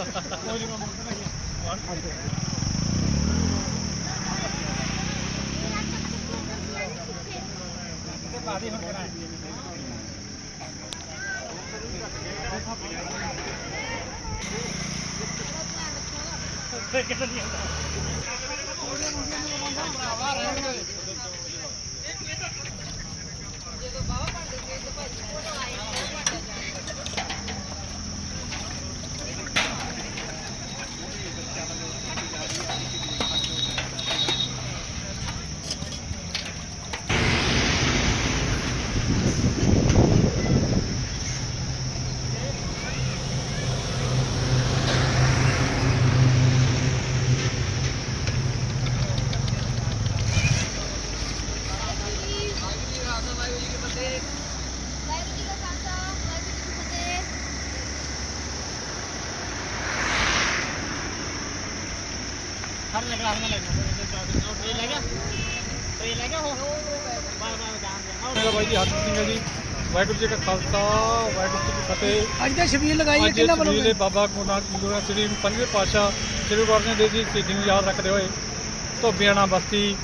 ਵਾਹਿਗੁਰੂ ਲੈ ਗਿਆ। ਲੈ ਗਿਆ ਬਾਏ ਬਾਏ ਮੇਰਾ ਬਾਈ ਜੀ ਹਰਜੀਤ ਸਿੰਘ ਹੈ ਜੀ। ਵਾਹਿਗੁਰੂ ਜੀ ਕਾ ਖਾਲਸਾ ਵਾਹਿਗੁਰੂ ਜੀ ਕੀ ਫਤਿਹ। ਅੱਜ ਲਗਾਈ ਹੈ ਇਸ ਵੱਲੋਂ ਦੇ ਬਾਬਾ ਗੁਰੂ ਨਾਨਕ ਗੁਰੂ ਸ੍ਰੀ ਪੰਜਵੇਂ ਪਾਤਸ਼ਾਹ ਸ੍ਰੀ ਗੁਰੂ ਅਰਜਨ ਦੇਵ ਜੀ ਸ਼ਹੀਦੀ ਨੂੰ ਯਾਦ ਰੱਖਦੇ ਹੋਏ ਧੋਬੀਆਣਾ ਬਸਤੀ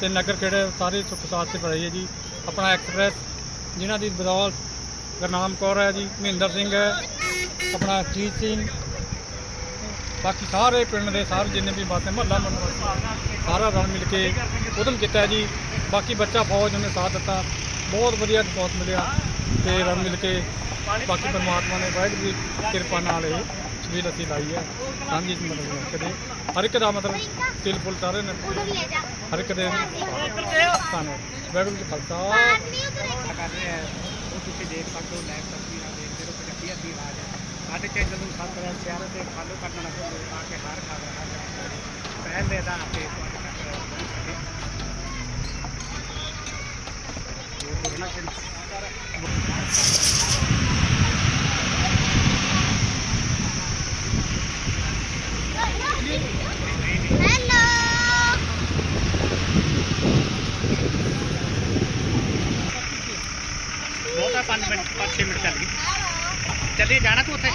ਤੇ ਨਗਰ ਖੇੜੇ ਸਾਰੇ ਸੁੱਖ ਸਾਥ ਤੇ ਭਰਾਈ ਹੈ ਜੀ। ਆਪਣਾ ਐਕਸਪ੍ਰੈਸ ਜਿਨ੍ਹਾਂ ਦੀ ਬਦੌਲਤ ਗੁਰਨਾਮ ਕੌਰ ਹੈ ਜੀ ਮਹਿੰਦਰ ਸਿੰਘ ਹੈ ਆਪਣਾ ਜੀਤ ਸਿੰਘ ਬਾਕੀ ਸਾਰੇ ਪਿੰਡ ਦੇ ਸਾਰੇ ਜਿੰਨੇ ਵੀ ਬਾਤੇ ਮਹੱਲਾ ਮੰਡਲ ਸਾਰਾ ਰਲ ਮਿਲ ਕੇ ਉਦਮ ਕੀਤਾ ਜੀ। ਬਾਕੀ ਬੱਚਾ ਫੌਜ ਨੇ ਸਾਥ ਦਿੱਤਾ। ਬਹੁਤ ਵਧੀਆ ਰਿਸਪੌਂਸ ਮਿਲਿਆ ਤੇ ਰਲ ਮਿਲ ਕੇ ਬਾਕੀ ਪਰਮਾਤਮਾ ਨੇ ਵਾਹਿਗੁਰੂ ਦੀ ਕਿਰਪਾ ਨਾਲ ਇਹ ਛਬੀਲ ਅਸੀਂ ਲਾਈ ਹੈ। ਸਾਂਝੀ ਚ ਮਤਲਬ ਕਦੇ। ਹਰ ਇੱਕ ਦਾ ਮਤਲਬ ਤਿਲ ਫੁੱਲ ਸਾਰੇ ਨੇ। ਜਾ। ਹਰ ਇੱਕ ਦੇ ਧੰਨਵਾਦ। ਵਾਹਿਗੁਰੂ ਜੀ ਖਾਲਸਾ। ਕਰ ਰਹੇ ਹੈ। ਉਹ ਤੁਸੀਂ ਦੇਖ ਸਕਦੇ ਹੋ ਲਾਈਵ ਤਸਵੀਰਾਂ ਦੇਖਦੇ ਹੋ। ਪੰਜਾਬੀ ਦੀ ਆਵਾਜ਼ ਹੈ। ਸਾਡੇ ਚੈਨਲ ਨੂੰ ਸਬਸਕ੍ਰਾਈਬ ਸ਼ੇਅਰ ਤੇ ਫਾਲੋ ਕਰਨਾ ਨਾ ਭੁੱਲੋ ਤਾਂ ਕਿ ਹਰ ਖਬਰ ਹਰ ਪਹਿਲੇ ਦਾ ਤੇ ਤੱਕ ਹੈਲੋ ਬਹੁਤਾ 5 ਮਿੰਟ 5-6 ਮਿੰਟ ਚੱਲ ਗਈ। ਚੱਲੀ ਜਾਣਾ ਤੂੰ ਉੱਥੇ?